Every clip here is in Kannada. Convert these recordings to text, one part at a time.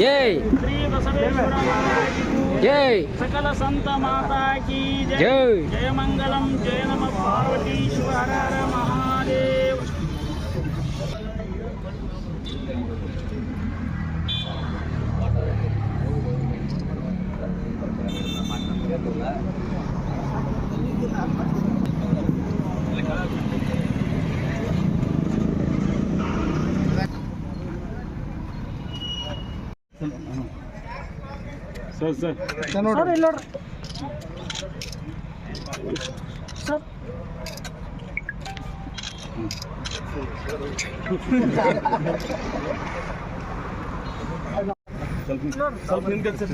जय जय सकल संत माता की जय जय मंगलम जय नम Parvati Mahadev Gracias. Sir sir sir ಇಲ್ಲಿ ನೋಡ್ರಿ ಸರ್ ಸ್ವಲ್ಪ ಸ್ವಲ್ಪ ಹಿಂಗೆ ಸರ್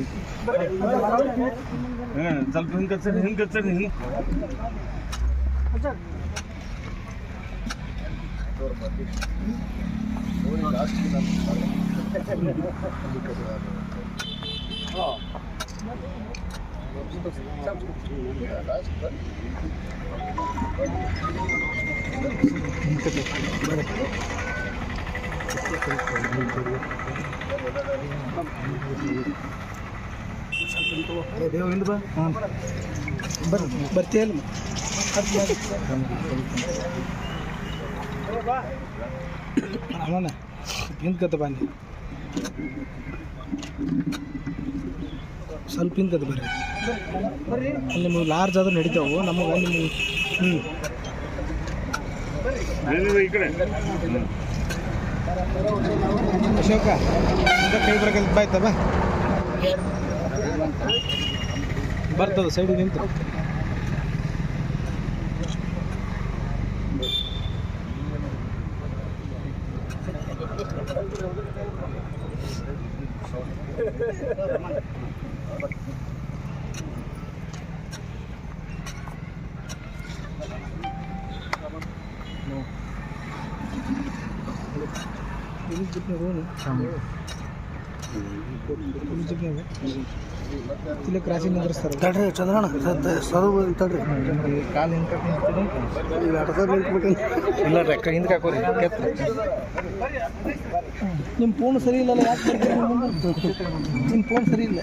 ಹಾಂ ಸ್ವಲ್ಪ ಹಿಂಗೆ ಸರ್ ಹಿಂಗೆ ಸರ್ ಹಿಂಗೆ ಬರ್ತೀಯಲ್ಲ ಅವನ ಹಿಂದ್ಕತ್ತ ಬನ್ನಿ ಸ್ವಲ್ಪ ಹಿಂದದು ಬರ್ರಿ. ಅಲ್ಲಿ ಲಾರ್ಜ್ ಆದ್ರೂ ನಡೀತಾವು. ನಮಗೆ ನಿಮಗೆ ಹ್ಞೂ ಅಶೋಕ ಕೈ ಕಡೆ ಬಾಯ್ತವ ಬರ್ತದ ಸೈಡಿಗೆ ಬರಕಲ್ ಬಾಯ್ತ ಬಾ ಬರ್ತದ ಸೈಡ್ ನಿಂತು ಇಲ್ಲಿ ಕ್ರಾಸಿಂಗ್ ನಿಂದ್ರಿಸ್ತಾರೆ ತಡ್ರಿ ಚಂದ್ರಣ್ಣ ಸದು ತಡ್ರಿ. ಕಾಲು ಹಿಂದೆ ಈಗ ಅಡ್ಸರ್ ನಿಂತ್ಬಿಟ್ಟು ಇಲ್ಲ ರೆಕ್ಕ ಹಿಂದಕ್ಕೆ ಹಾಕೋರಿ ನಿಮ್ಮ ಫೋನ್ ಸರಿ ಇಲ್ಲಲ್ಲ ಯಾಕೆ ನಿಮ್ಮ ಫೋನ್ ಸರಿ ಇಲ್ಲ.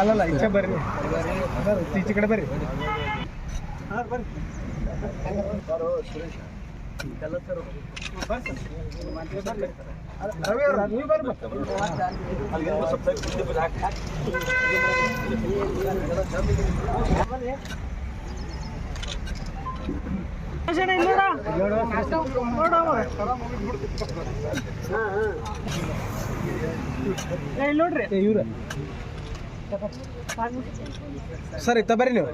ಅಲ್ಲಲ್ಲ ಈಚೆ ಬರ್ರಿ. ಈಚೆ ಕಡೆ ಬರ್ರಿ. ನೋಡ್ರಿ ಇವ್ರ. ಸರ್ ಇತ್ತ ಬರ್ರಿ ನೀವು.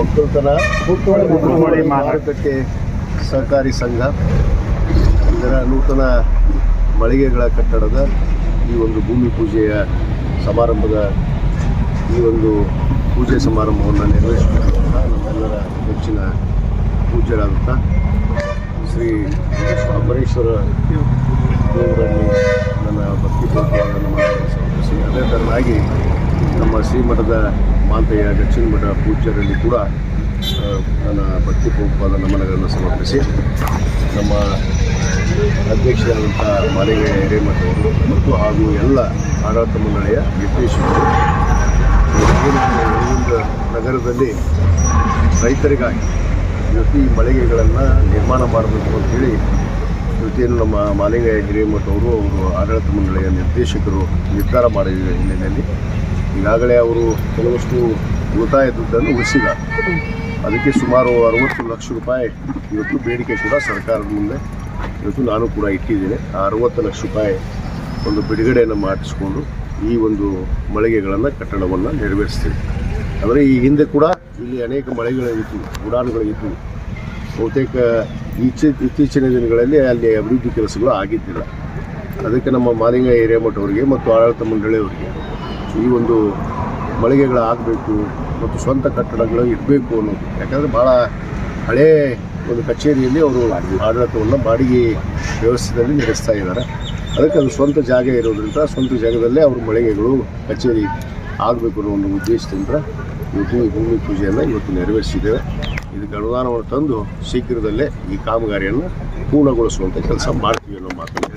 ಒಕ್ಕಲ್ತನ ಮಾರುಕಟ್ಟೆ ಸಹಕಾರಿ ಸಂಘ. ಇದರ ನೂತನ ಮಳಿಗೆಗಳ ಕಟ್ಟಡದ ಈ ಒಂದು ಭೂಮಿ ಪೂಜೆಯ ಸಮಾರಂಭದ ಈ ಒಂದು ಪೂಜೆ ಸಮಾರಂಭವನ್ನು ನಿರ್ವಹಿಸುತ್ತಿರುವಂಥ ನಮ್ಮೆಲ್ಲರ ನೆಚ್ಚಿನ ಪೂಜ್ಯರಾದಂಥ ಶ್ರೀ ಅಂಬರೀಶ್ವರ ದೇವರನ್ನು ನನ್ನ ಭಕ್ತಿಪೂರ್ವಕವಾದ ನಮನಗಳನ್ನು ಸಮರ್ಪಿಸಿ ಅದೇ ಥರನಾಗಿ ನಮ್ಮ ಶ್ರೀಮಠದ ಮಾಂತೆಯ ದಕ್ಷಿಣ ಮಠ ಪೂಜ್ಯರಲ್ಲಿ ಕೂಡ ನನ್ನ ಭಕ್ತಿ ಭಕ್ತಿಪೂರ್ವಕವಾದ ನಮನಗಳನ್ನು ಸಮರ್ಪಿಸಿ, ನಮ್ಮ ಅಧ್ಯಕ್ಷರಾದಂಥ ಮಾಲಿಂಗ ಹಿರೇಮಠವರು ಮತ್ತು ಹಾಗೂ ಎಲ್ಲ ಆಡಳಿತ ಮಂಡಳಿಯ ನಿರ್ದೇಶಕರು ನಗರದಲ್ಲಿ ರೈತರಿಗಾಗಿ ಈ ಮಳಿಗೆಗಳನ್ನು ನಿರ್ಮಾಣ ಮಾಡಬೇಕು ಅಂತೇಳಿ ಇವತ್ತೇನು ನಮ್ಮ ಮಾಲಿಂಗ ಹಿರೇಮಠ ಅವರು ಅವರು ಆಡಳಿತ ಮಂಡಳಿಯ ನಿರ್ದೇಶಕರು ನಿರ್ಧಾರ ಮಾಡಿದ ಹಿನ್ನೆಲೆಯಲ್ಲಿ. ಈಗಾಗಲೇ ಅವರು ಕೆಲವಷ್ಟು ಉಳಿತಾಯ ದುಡ್ಡನ್ನು ಉಳಿಸಿಲ್ಲ. ಅದಕ್ಕೆ ಸುಮಾರು ಅರವತ್ತು ಲಕ್ಷ ರೂಪಾಯಿ ಇವತ್ತು ಬೇಡಿಕೆ ಕೂಡ ಸರ್ಕಾರದ ಮುಂದೆ ಇವತ್ತು ನಾನು ಕೂಡ ಇಟ್ಟಿದ್ದೇನೆ. ಆ ಅರವತ್ತು ಲಕ್ಷ ರೂಪಾಯಿ ಒಂದು ಬಿಡುಗಡೆಯನ್ನು ಮಾಡಿಸ್ಕೊಂಡು ಈ ಒಂದು ಮಳಿಗೆಗಳನ್ನು ಕಟ್ಟಡವನ್ನು ನೆರವೇರಿಸ್ತೀವಿ. ಆದರೆ ಈ ಹಿಂದೆ ಕೂಡ ಇಲ್ಲಿ ಅನೇಕ ಮಳೆಗಳಿತ್ತು ಉಡಾನುಗಳಿತ್ತು ಬಹುತೇಕ ಈಚೆ ಇತ್ತೀಚಿನ ದಿನಗಳಲ್ಲಿ ಅಲ್ಲಿ ಅಭಿವೃದ್ಧಿ ಕೆಲಸಗಳು ಆಗಿದ್ದಿಲ್ಲ. ಅದಕ್ಕೆ ನಮ್ಮ ಮಾಲಿಂಗ ಏರಿಯಾ ಅವರಿಗೆ ಮತ್ತು ಆಡಳಿತ ಮಂಡಳಿಯವರಿಗೆ ಈ ಒಂದು ಮಳಿಗೆಗಳು ಆಗಬೇಕು ಮತ್ತು ಸ್ವಂತ ಕಟ್ಟಡಗಳು ಇರಬೇಕು ಅನ್ನೋದು. ಯಾಕಂದರೆ ಭಾಳ ಹಳೇ ಒಂದು ಕಚೇರಿಯಲ್ಲಿ ಅವರು ಆಡಳಿತವನ್ನು ಬಾಡಿಗೆ ವ್ಯವಸ್ಥೆಯಲ್ಲಿ ನಡೆಸ್ತಾ ಇದ್ದಾರೆ. ಅದಕ್ಕೆ ಅದು ಸ್ವಂತ ಜಾಗ ಇರೋದ್ರಿಂದ ಸ್ವಂತ ಜಾಗದಲ್ಲೇ ಅವರು ಮಳಿಗೆಗಳು, ಕಚೇರಿ ಆಗಬೇಕು ಅನ್ನೋ ಒಂದು ಉದ್ದೇಶದಿಂದ ಇವತ್ತು ಭೂಮಿ ಪೂಜೆಯನ್ನು ಇವತ್ತು ನೆರವೇರಿಸಿದ್ದೇವೆ. ಇದಕ್ಕೆ ಅನುದಾನವನ್ನು ತಂದು ಶೀಘ್ರದಲ್ಲೇ ಈ ಕಾಮಗಾರಿಯನ್ನು ಪೂರ್ಣಗೊಳಿಸುವಂಥ ಕೆಲಸ ಮಾಡ್ತೀವಿ ಅನ್ನೋ ಮಾತನ್ನು